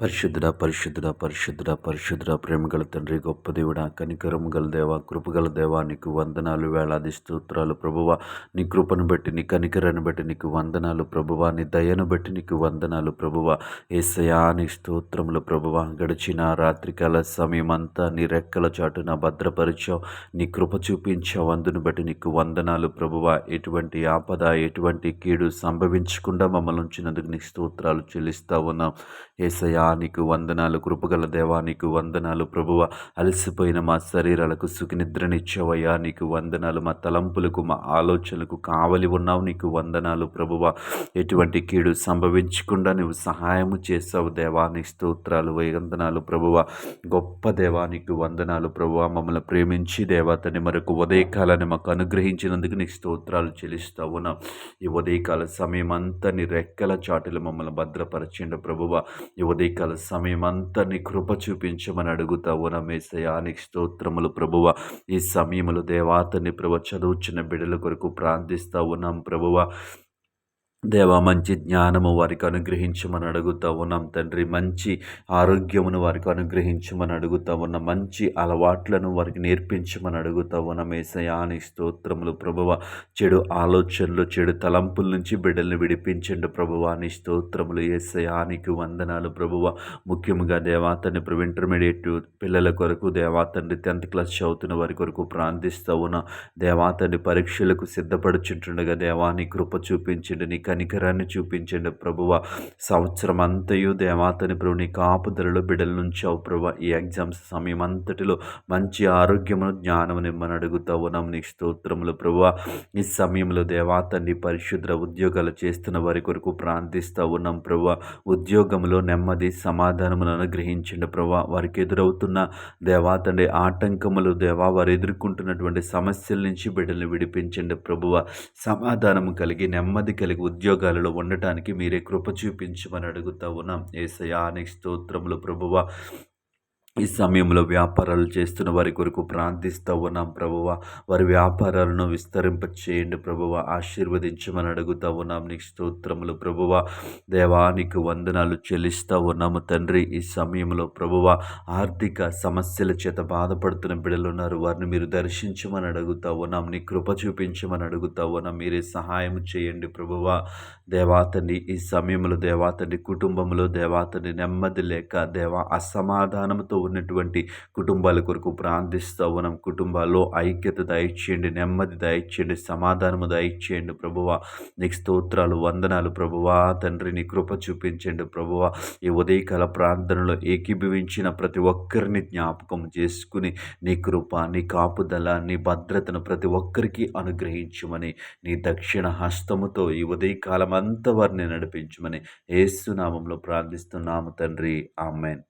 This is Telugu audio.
పరిశుద్ధుడ పరిశుద్ధుడ పరిశుద్ధుడ పరిశుద్ధుడ ప్రేమగల తండ్రి గొప్ప దేవుడ కనికరం గల దేవ కృపగల దేవ నీకు వందనాలు వేలాది స్తోత్రాలు ప్రభువ. నీ కృపను బట్టి నీ కనికరాన్ని బట్టి నీకు వందనాలు ప్రభువ. నీ దయను బట్టి నీకు వందనాలు ప్రభువ. ఏసయా నీ స్తోత్రములు ప్రభువ. గడిచిన రాత్రికాల సమయం అంతా నీ రెక్కల చాటున భద్రపరిచావు. నీ కృప చూపించావు. అందును బట్టి నీకు వందనాలు ప్రభువ. ఎటువంటి ఆపద ఎటువంటి కీడు సంభవించకుండా మమ్మల్ని ఉంచినందుకు నీ స్తోత్రాలు చెల్లిస్తా ఉన్నాం. ఏసయా నీకు వందనాలు కృపగల దేవా నీకు వందనాలు ప్రభువ. అలసిపోయిన మా శరీరాలకు సుఖనిద్రనిచ్చవయ్యా. నీకు వందనాలు మా తలంపులకు మా ఆలోచనలకు కావలి ఉన్నావు. నీకు వందనాలు ప్రభువ. ఎటువంటి కీడు సంభవించకుండా నువ్వు సహాయము చేసావు దేవా. నీ స్తోత్రాలు వందనాలు ప్రభువ. గొప్ప దేవా నీకు వందనాలు ప్రభువ. మమ్మల్ని ప్రేమించి దేవతని మరొక ఉదయకాలాన్ని మాకు అనుగ్రహించినందుకు నీకు స్తోత్రాలు చెల్లిస్తా ఈ ఉదయకాల సమయం అంతా నీ రెక్కల చాటులు మమ్మల్ని భద్రపరచండు ప్రభువ. ఈ ఉదయకాల సమయం అంతా నీ కృప చూపించమని అడుగుతావు. నమేసయా నీకు స్తోత్రములు ప్రభువ. ఈ సమయములు దేవాతని ప్రభు చదువుచిన బిడ్డల కొరకు ప్రార్థిస్తా ఉన్నాం ప్రభువ దేవ మంచి జ్ఞానము వారికి అనుగ్రహించమని అడుగుతా ఉన్నాం తండ్రి. మంచి ఆరోగ్యమును వారికి అనుగ్రహించమని అడుగుతా ఉన్నాం. మంచి అలవాట్లను వారికి నేర్పించమని అడుగుతా ఉన్నాం. ఏసయాని స్తోత్రములు ప్రభువ చెడు ఆలోచనలు చెడు తలంపుల నుంచి బిడ్డల్ని విడిపించండి ప్రభువాని స్తోత్రములు ఏసయానికి వందనాలు ప్రభువ. ముఖ్యంగా దేవాతని ప్రభు ఇంటర్మీడియట్ పిల్లల కొరకు దేవాతండ్రి టెన్త్ క్లాస్ చదువుతున్న వారి కొరకు ప్రార్థిస్తూ ఉన్న. దేవాతని పరీక్షలకు సిద్ధపడుచుంటుండగా దేవాని కృప చూపించండి నీ కనికరాన్ని చూపించండి ప్రభువ. సంవత్సరం అంతయు దేవాతని ప్రభు నీ కాపుదలలో బిడ్డల నుంచావు ప్రభు ఈ ఎగ్జామ్స్ సమయం అంతటిలో మంచి ఆరోగ్యమును జ్ఞానమును ఇమ్మని అడుగుతా ఉన్నాం నీ స్తోత్రములు ప్రభువ. ఈ సమయంలో దేవాతని పరిశుద్ర ఉద్యోగాలు చేస్తున్న వారి కొరకు ప్రార్థిస్తూ ఉన్నాం ప్రభు ఉద్యోగంలో నెమ్మది సమాధానమును అనుగ్రహించండి ప్రభు వారికి ఎదురవుతున్న దేవాతండి ఆటంకములు దేవా వారు ఎదుర్కొంటున్నటువంటి సమస్యల నుంచి బిడ్డల్ని విడిపించండి ప్రభువ. సమాధానము కలిగి నెమ్మది కలిగి ఉద్యోగాలలో ఉండటానికి మీరే కృప చూపించమని అడుగుతా ఉన్నాం. ఏసయా స్తోత్రములు ప్రభువ. ఈ సమయంలో వ్యాపారాలు చేస్తున్న వారి కొరకు ప్రార్థిస్తూ ఉన్నాం ప్రభువ. వారి వ్యాపారాలను విస్తరింప చేయండి ప్రభువ. ఆశీర్వదించమని అడుగుతూ ఉన్నాం నీకు స్తోత్రములు ప్రభువ. దేవానికి వందనాలు చెల్లిస్తూ ఉన్నాము తండ్రి. ఈ సమయంలో ప్రభువ ఆర్థిక సమస్యల చేత బాధపడుతున్న బిడ్డలు ఉన్నారు. వారిని మీరు దర్శించమని అడుగుతా ఉన్నాం. నీ కృప చూపించమని అడుగుతా ఉన్నాం. మీరే సహాయం చేయండి ప్రభువ. దేవాతని ఈ సమయంలో దేవాతని కుటుంబంలో దేవాతని నెమ్మది లేక దేవా అసమాధానంతో ఉన్నటువంటి కుటుంబాల కొరకు ప్రార్థిస్తూ ఉన్నాం. కుటుంబాల్లో ఐక్యత దయచేయండి నెమ్మది దయచేయండి సమాధానము దయచేయండి ప్రభువ. నీకు స్తోత్రాలు వందనాలు ప్రభువా. తండ్రిని కృప చూపించండి ప్రభువ. ఈ ఉదయకాల ప్రార్థనలో ఏకీభవించిన ప్రతి ఒక్కరిని జ్ఞాపకం చేసుకుని నీ కృప నీ కాపుదల నీ భద్రతను ప్రతి ఒక్కరికి అనుగ్రహించమని నీ దక్షిణ హస్తముతో ఈ ఉదయకాలం అంతా వారిని నడిపించమని ఏసునామంలో ప్రార్థిస్తున్నాము తండ్రి. ఆమెన్.